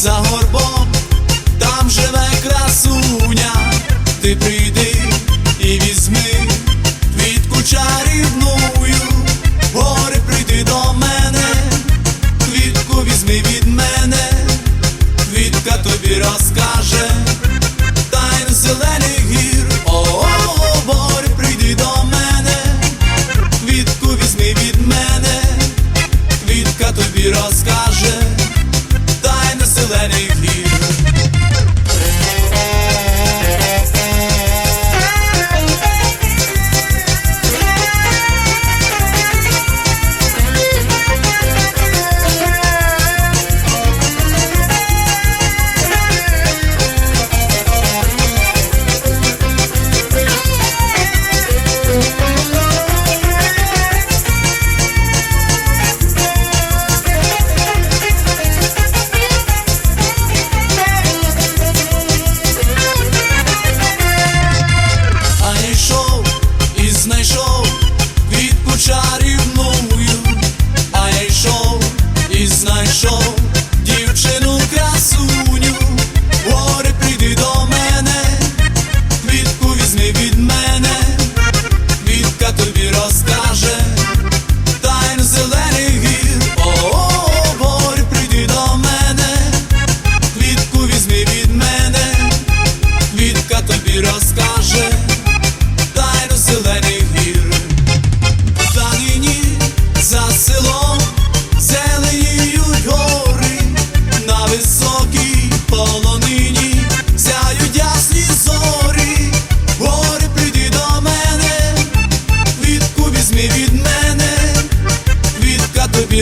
за горбом,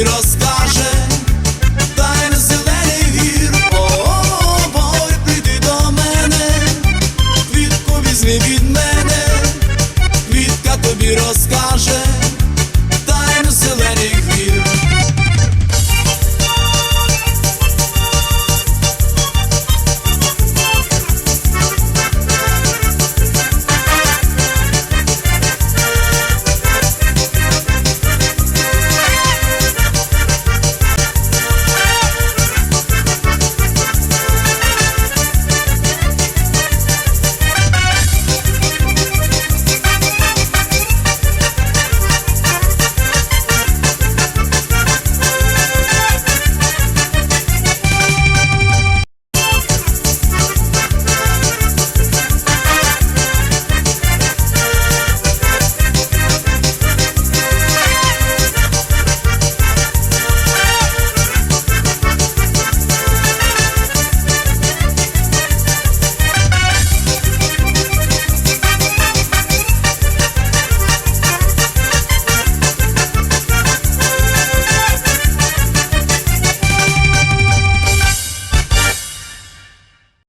розкаже, дай на зелений вір, Бой, прийди до мене, квітку візьми від мене, квітка тобі розкаже.